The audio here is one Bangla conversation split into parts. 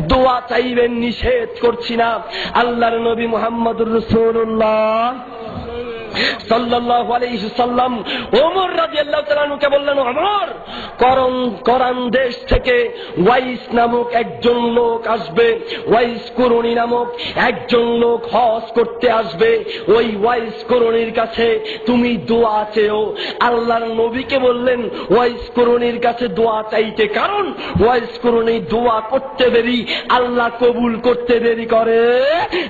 দোয়া চাইবেন নিষেধ করছি না। আল্লাহর নবী মোহাম্মদুর রসুল্লাহ করন কাছে তুমি দোয়া চেও। আল্লাহর নবীকে বললেন, ওয়াইস করুণীর কাছে দোয়া চাইতে কারণ ওয়াইস করুণী দোয়া করতে দেরি, আল্লাহ কবুল করতে দেরি করে।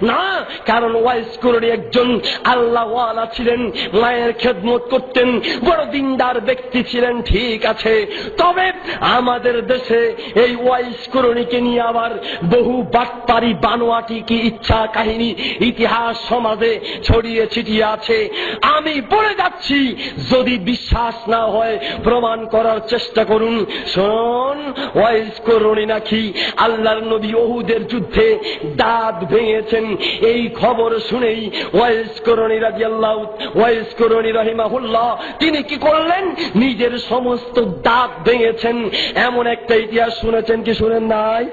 না, কারণ ওয়াইস করুণী একজন আল্লাহ ছিলেন মায়ের খেদমত করতেন বড় দিনদার ব্যক্তি ছিলেন ঠিক আছে। তবে আমাদের দেশে এই ওয়াইস করণীকে নিয়ে আবার বহু বাটপারি বানোয়াটি কি ইচ্ছা কাহিনী ইতিহাস সমাজে ছড়িয়ে ছিটিয়ে আছে। আমি বলে যাচ্ছি, যদি বিশ্বাস না হয় প্রমাণ করার চেষ্টা করুন। শোন ওয়াইস করণী নাকি আল্লাহর নবী ওহুদের যুদ্ধে দাঁত ভেঙেছেন। এই খবর শুনেই ওয়াইস করণী রাজি আল্লাহ ওয়াইস করণী রহিমাহুল্লাহ, তিনি কি করলেন? নিজের সমস্ত দাঁত ভেঙেছেন। এমন একটা ইতিহাস শুনেছেন কি শুনেন নাই?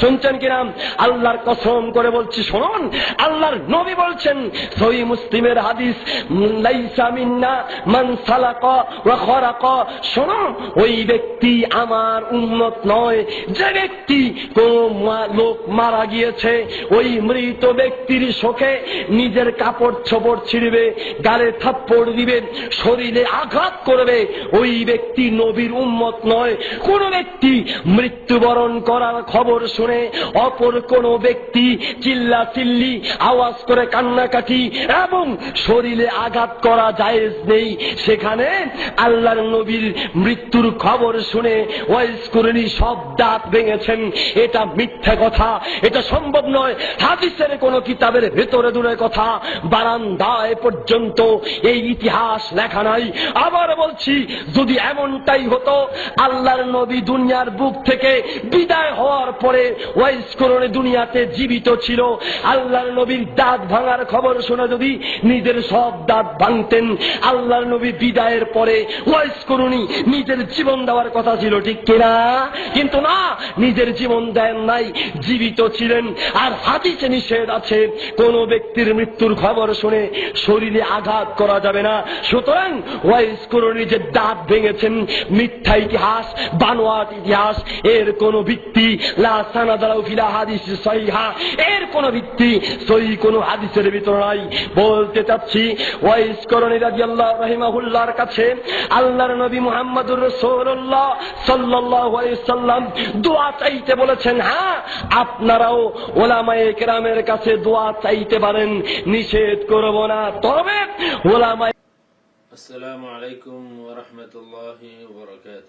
শুনছেন কিনা আল্লাহর কসম করে বলছি, শুনুন। আল্লাহর নবী বলছেন, সহি মুসলিমের হাদিস, লাইসা মিন্না মান সালাকা ওয়া খরাকা। শুনুন, ওই ব্যক্তি আমার উন্নত নয়। যে ব্যক্তি কোন লোক মারা গিয়েছে, ওই মৃত ব্যক্তির শোকে নিজের কাপড় ছোপড় ছিড়বে, গালে থাপ্পড় দিবে, শরীরে আঘাত করবে। ওই ব্যক্তি নবীর উম্মত নয় কোন ব্যক্তি মৃত্যুবরণ করার খবর শুনে অপর কোন ব্যক্তি চিল্লা চিল্লি আওয়াজ করে কান্নাকাটি এবং শরীরে আঘাত করা জায়েজ নেই। সেখানে আল্লাহর নবীর মৃত্যুর খবর শুনে ওয়াইস করেনি সব দাঁত ভেঙেছেন। এটা মিথ্যা কথা, এটা সম্ভব নয়। হাদিসের কোন কিতাবের ভেতরে দূরে কথা, বারান্দায় পর্যন্ত এই ইতিহাস লেখা নাই। আবার বলছি, যদি এমনটাই হতো আল্লাহর নবী দুনিয়ার বুক থেকে বিদায় হওয়ার পরে ওয়াইস করণে দুনিয়াতে জীবিত ছিল। আল্লাহর নবীর দাঁত ভাঙার খবর শুনে যদি নিজের সব দাঁত ভাঙতেন, আল্লাহর নবী বিদায়ের পরে ওয়াইস করুনি নিজের জীবন দেওয়ার কথা ছিল, ঠিক কিনা কিন্তু না, নিজের জীবন দেন নাই, জীবিত ছিলেন। আর হাদিসে নিষেধ আছে, কোন ব্যক্তির মৃত্যুর খবর শুনে শরীরে আঘাত করা যাবে না। সুতরাং ওয়াইস করুনি যে দাঁত ভেঙেছেন, মিথ্যা ইতিহাস বানোয়াট ইতিহাস, এর কোন ভিত্তি হাদিস সহিহা এর কোন ভিত্তি, সহি কোন হাদিসের ভিতর নাই। বলতে চাচ্ছি, ওয়াইস রাজি আল্লাহ রহিমাহুল্লাহর কাছে, আল্লাহর নবী মোহাম্মদুর রসৌল্লাহ সাল্লাহ সাল্লাম দোয়া চাইতে বলেছেন হ্যাঁ আপনারাও ওলামায়ে কেরামের কাছে দোয়া চাইতে পারেন, নিষেধ করব না। তবে ওলামায় আসসালামু আলাইকুম ওরহমতুল্লাহ বরকাত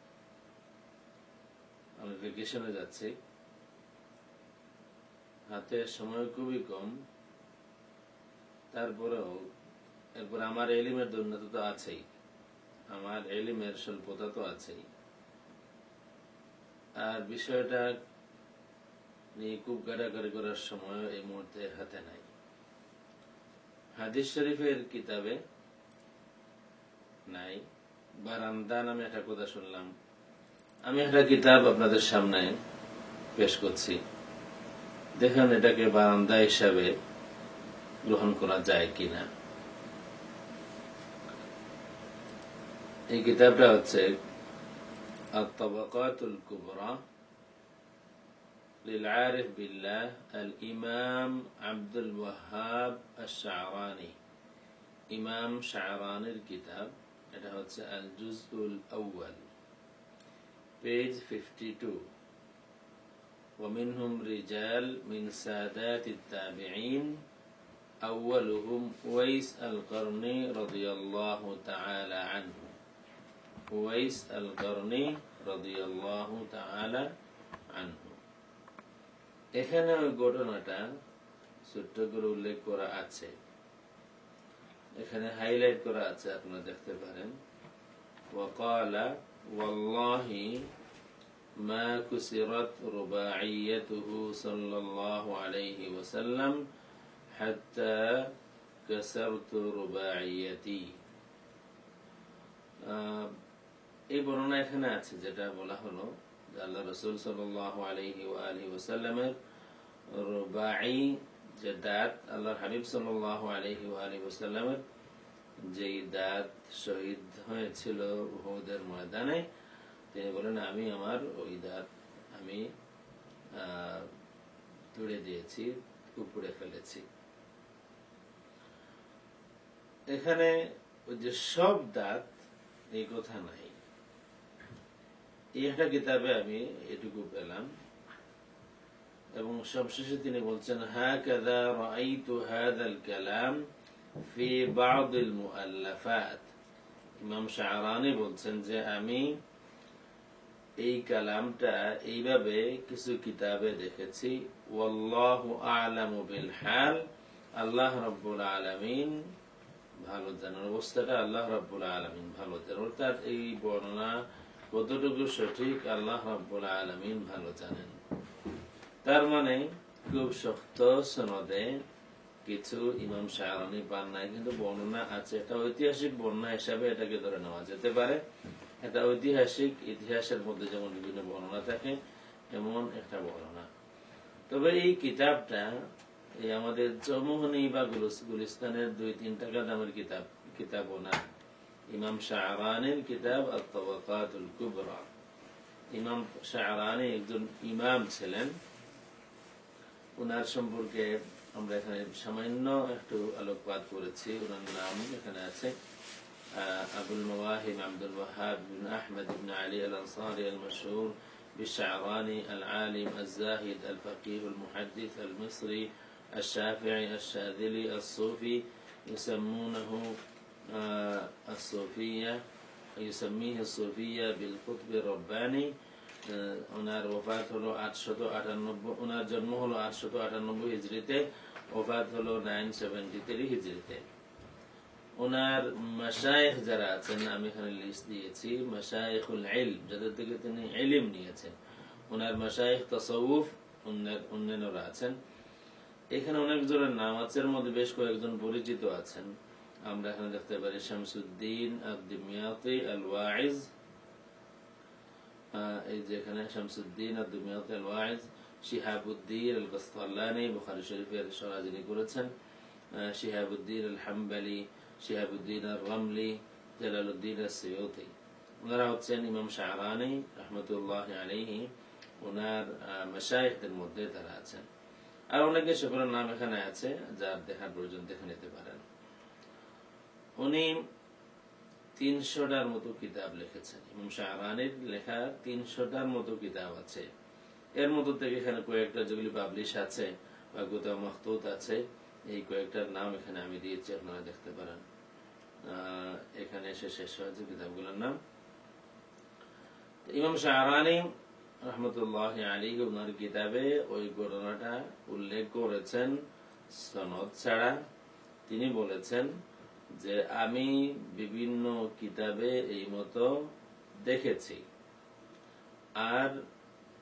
আমি ভেকেশনে যাচ্ছি। হাতে সময় খুবই কম। তারপরেও এরপর আমার এলিমের দুর্নীতি তো আছেই। আমার এলিমের স্বল্পতা তো আছেই। আর বিষয়টা নিয়ে খুব গাড়াগাড়ি করার সময় এই মুহূর্তে হাতে নাই। হাদিস শরীফের কিতাবে নাই। বারান্দা নামে একটা কথা শুনলাম। আমি একটা কিতাব আপনাদের সামনে পেশ করছি দেখেন এটাকে বারান্দা হিসাবে গ্রহণ করা যায় কিনা এই কিতাবটা হচ্ছে الطبقات الكبرى للعارف بالله الإمام عبد الوهاب الشعراني إمام شعراني الكتاب এটা হচ্ছে আল জুজউল আউয়াল পেজ 52 ومنهم رجال من سادات التابعين أولهم ويس القرني رضي الله تعالى عنه ويس القرني رضي الله تعالى عنه এখানে ওই ঘটনাটা ছোট্ট করে উল্লেখ করা আছে এখানে হাইলাইট করা আছে আপনারা দেখতে পারেন وقال والله ما كسرت رباعيته صلى الله عليه وسلم حتى كسرت رباعيتي আহ, এই বর্ণনা এখানে আছে যেটা বলা হলো যে আল্লাহ রসুল সাল্লাহ আলহি আলহি ওসাল্লামের রুবাই যে দাঁত আল্লাহর হাবিব সাল্লাহ আলহি আলহি ওসাল্লামের যেই দাঁত শহীদ হয়েছিল উহুদের ময়দানে, তিনি বলেন, আমি আমার ওই দাঁত আমি তুলে দিয়েছি, উপড়ে ফেলেছি। এখানে ওই যে সব দাঁত, এই কথা নাই। এই একটা কিতাবে আমি এটুকু পেলাম। এবং সবশেষে তিনি বলছেন হা কাদা রাইতু হাদাল কালাম। ফি বাউদিল মুআল্লাফাত ইমাম শাহরানি বলছেন যে আমি এই কালামটা এইভাবে কিছু কিতাবে দেখেছি, ওয়াল্লাহু আলামু বিল হাল, আল্লাহ রাব্বুল আলামিন ভালো জানার অবস্থাটা, আল্লাহ রাব্বুল আলামিন ভালো জানেন অর্থাৎ এই বর্ণনা কতটুকু সঠিক, আল্লাহ রাব্বুল আলামিন ভালো জানেন। তার মানে খুব শক্ত সনদে কিছু ইমাম শাহরানি পান নাই, কিন্তু বর্ণনা আছে। এটা ঐতিহাসিক বর্ণনা হিসাবে এটাকে ধরে নেওয়া যেতে পারে। এটা ঐতিহাসিক ইতিহাসের মধ্যে যেমন বিভিন্ন বর্ণনা থাকে এমন একটা বর্ণনা। তবে এই কিতাবটা, এই আমাদের চৌমোহনী বা গুলিস্তানের দুই, তিন টাকা দামের কিতাব, কিতাবও না। ইমাম শাহরানের কিতাব আর তবাকাতুল কুবরা। ইমাম শাহরানি একজন ইমাম ছিলেন। ওনার সম্পর্কে আমরা এখানে সামান্য একটু আলোকপাত করেছি ওনার নাম এখানে আছে আহ, আবুল মওয়াহিব আব্দুল ওয়াহাব বিন আহমদ বিন আলী আল আনসারি আল মশহুর بالشعراني العالم الزاهد الفقيه المحدث المصري الشافعي الشاذلي الصوفي يسمونه آه، الصوفية يسميه الصوفية بالقطب الرباني আহ, ওনার হলো আটশত আটানব্বই, ওনার জন্ম হলো আটশত আটানব্বই হিজড়িতে হলো নাইন সেভেন্টি থ্রি হিজড়িতে। ওনার যারা আছেন, আমি এখানে লিস্ট দিয়েছি যাদের থেকে তিনি ইলিম নিয়েছেন। ওনার মাসায়েখ তসউফ অন্যান্যরা আছেন। এখানে অনেক জনের নাম আছে, এর মধ্যে বেশ কয়েকজন পরিচিত আছেন। আমরা এখানে দেখতে পারি শামসুদ্দিন আব্দিমিয়াতি আল ওয়াইজ এই শামসুদ্দিন শিহাবুদ্দিন আল গস্তাল্লানি বুখারী শরীফের সরাজিনী করেছেন শিহাবুদ্দিন আল হাম্বালি শিহাবুদ্দিন আল রামলি সৈয়দি ওনারা হচ্ছেন ইমাম শাহরানি রহমতুল্লাহ আলাইহি ওনার আহ, মাশায়েখদের মধ্যে তারা আছেন। আর অনেকে সকলের নাম এখানে আছে যার দেখার প্রয়োজন দেখে নিতে পারেন। উনি তিনশোটার মতো কিতাব লিখেছেন। ইমাম শাহরানির লেখা তিনশোটার মতো কিতাব আছে। এর মধ্যে থেকে এখানে কয়েকটা যেগুলি পাবলিশ আছে বা গোতা মখতুত আছে, এই কয়েকটার নাম এখানে আমি দিয়েছি, আপনারা দেখতে পারেন। এখানে এসে শেষ হয়েছে কিতাবগুলোর নাম। ইমাম শাহরানি রহমতুল্লাহ আলী ওনার কিতাবে ওই ঘটনাটা উল্লেখ করেছেন সনদ ছাড়া। তিনি বলেছেন যে আমি বিভিন্ন কিতাবে এই মতো দেখেছি। আর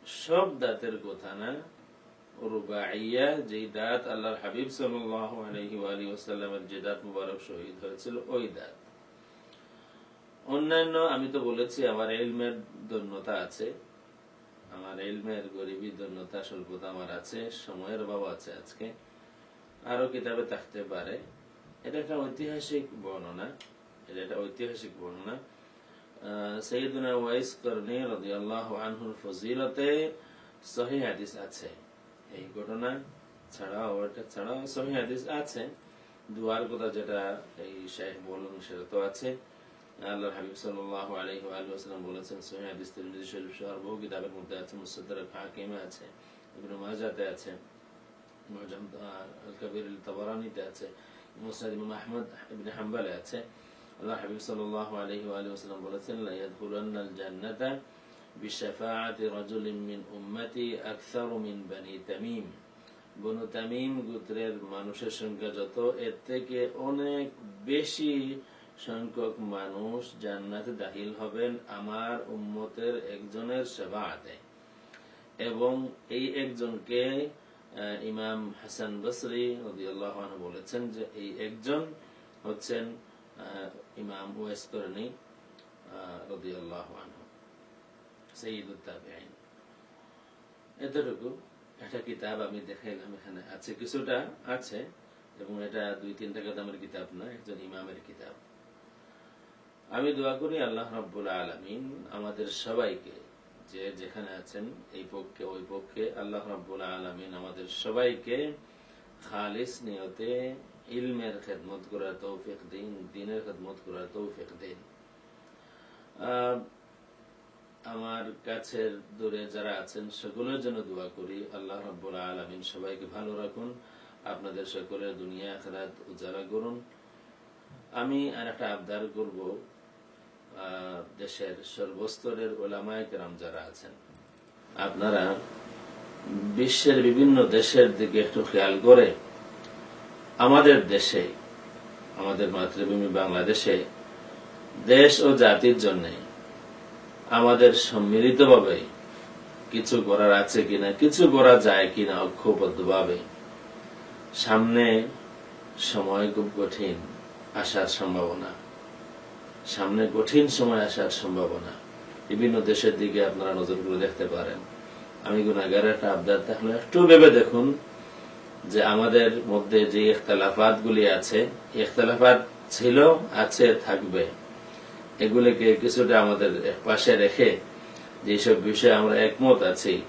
সব দাঁতের কথা না অন্যান্য, আমি তো বলেছি, আমার আছে। আমার স্বল্পতা আমার আছে, সময়ের অভাব আছে আজকে। আরও কিতাবে থাকতে পারে। এটা একটা ঐতিহাসিক বর্ণনা এটা একটা ঐতিহাসিক বর্ণনা। সৈয়দুনা ওয়াইস করনি রাদিয়াল্লাহু আনহুর ফজিলতে সহি হাদিস আছে। এই ঘটনা ছাড়াও, এটা ছাড়াও সহি হাদিস আছে। দুয়ার কথা যেটা এই শেখ বললেন, সেটা তো আছে। আল্লাহ হাবিব সাল্লাল্লাহু আলাইহি ওয়া আলিহি বলেছেন, সহি হাদিস তিরমিজি শরীফ সহ বহু কিতাবের মধ্যে আছে মুসাদ্দারাক হাকিমে আছে, ইবনে মাজাতে আছে, মুজাম আল কবির আল তাবারানিতে আছে। মিন মিন মানুষের সংখ্যা যত, এর থেকে অনেক বেশি সংখ্যক মানুষ জান্নাতে দাখিল হবেন আমার উম্মতের একজনের সেবাতে এবং এই একজনকে ইমাম হাসান বসরি রাদিয়াল্লাহু বলেছেন যে এই একজন হচ্ছেন ইমাম ওয়েস করনি রাদিয়াল্লাহু আনহু এতটুকু একটা কিতাব আমি দেখাইলাম, এখানে আছে, কিছুটা আছে, এবং এটা দুই তিনটা কাদামের কিতাব না একজন ইমামের কিতাব। আমি দোয়া করি আল্লাহ রাব্বুল আলামিন আমাদের সবাইকে যে যেখানে আছেন, এই পক্ষে, ওই পক্ষে আল্লাহ রাব্বুল আলামিন আমাদের সবাইকে খালিস নিয়তে ইলমের খেদমত করার তৌফিক দিন, দিনের খেদমত করার তৌফিক দিন। আমার কাছের দূরে যারা আছেন, সকলের জন্য দোয়া করি, আল্লাহ রাব্বুল আলামিন সবাইকে ভালো রাখুন, আপনাদের সকলের দুনিয়া, আখরাত উজালা করুন। আমি আর একটা আবদার করব দেশের সর্বস্তরের ওলামায় কেরাম যারা আছেন, আপনারা বিশ্বের বিভিন্ন দেশের দিকে একটু খেয়াল করে আমাদের দেশে, আমাদের মাতৃভূমি বাংলাদেশে দেশ ও জাতির জন্য আমাদের সম্মিলিতভাবে কিছু করার আছে কিনা, কিছু করা যায় কিনা ঐক্যবদ্ধভাবে সামনে সময় খুব কঠিন আসার সম্ভাবনা। সামনে কঠিন সময় আসার সম্ভাবনা। বিভিন্ন দেশের দিকে আপনারা নজর করে দেখতে পারেন। আমি গুনাগার একটা আবদার, তাহলে একটু ভেবে দেখুন যে আমাদের মধ্যে যে ইখতালাফাত গুলি আছে, ইখতালাফাত ছিল, আছে, থাকবে। এগুলিকে কিছুটা আমাদের পাশে রেখে যেসব বিষয়ে আমরা একমত আছি,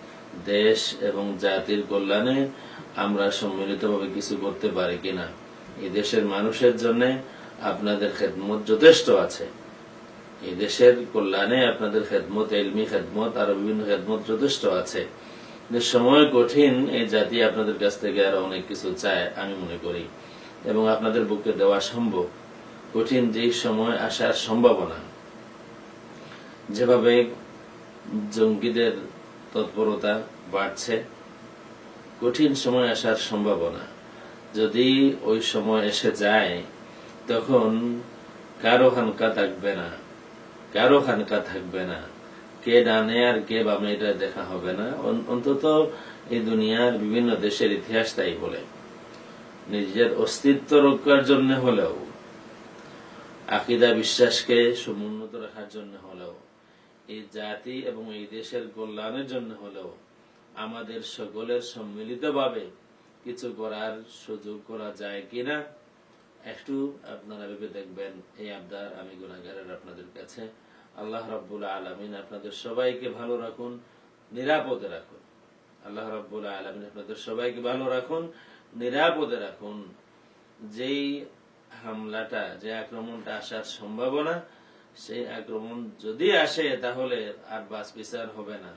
দেশ এবং জাতির কল্যাণে আমরা সম্মিলিতভাবে কিছু করতে পারি কিনা। এই দেশের মানুষের জন্য আপনাদের খেদমত যথেষ্ট আছে। এই দেশের কল্যাণে আপনাদের খেদমত, এলমি খেদমত আরও বিভিন্ন খেদমত যথেষ্ট আছে। সময় কঠিন, এই জাতি আপনাদের কাছ থেকে আরও অনেক কিছু চায়, আমি মনে করি। এবং আপনাদের বুকে দেওয়া সম্ভব। কঠিন যে সময় আসার সম্ভাবনা। যেভাবে জঙ্গিদের তৎপরতা বাড়ছে, কঠিন সময় আসার সম্ভাবনা। যদি ওই সময় এসে যায় তখন কারও হানকা থাকবে না। কারও হানকা থাকবে না। কে ডানে আর কে বামে এটা দেখা হবে না। অন্তত এই দুনিয়ার বিভিন্ন দেশের ইতিহাস তাই বলে। নিজের অস্তিত্ব রক্ষার জন্য হলেও, আকিদা বিশ্বাসকে সমুন্নত রাখার জন্য হলেও, এই জাতি এবং এই দেশের কল্যাণের জন্য হলেও, আমাদের সকলের সম্মিলিতভাবে কিছু করার সুযোগ করা যায় কিনা একটু আপনারা ভেবে দেখবেন, এই আবদার আমি গুণাগারের আপনাদের কাছে। আল্লাহ রাব্বুল আলমিন আপনাদের সবাইকে ভালো রাখুন, নিরাপদে রাখুন। আল্লাহ রাব্বুল আলমিন আপনাদের সবাইকে ভালো রাখুন, নিরাপদে রাখুন। যেই হামলাটা, যে আক্রমণটা আসার সম্ভাবনা, সেই আক্রমণ যদি আসে, তাহলে আর বাস বিচার হবে না।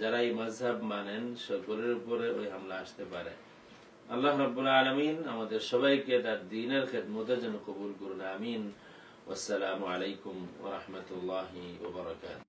যারা এই মাঝহাব মানেন, সকলের উপরে ওই হামলা আসতে পারে। আল্লাহ রব্বুল আলামিন আমাদের সবাইকে তার দিনের খেদমতে যেন কবুল করুন, আমিন। আসসালামু আলাইকুম ওরহমতুল্লাহ বারাকাতুহু।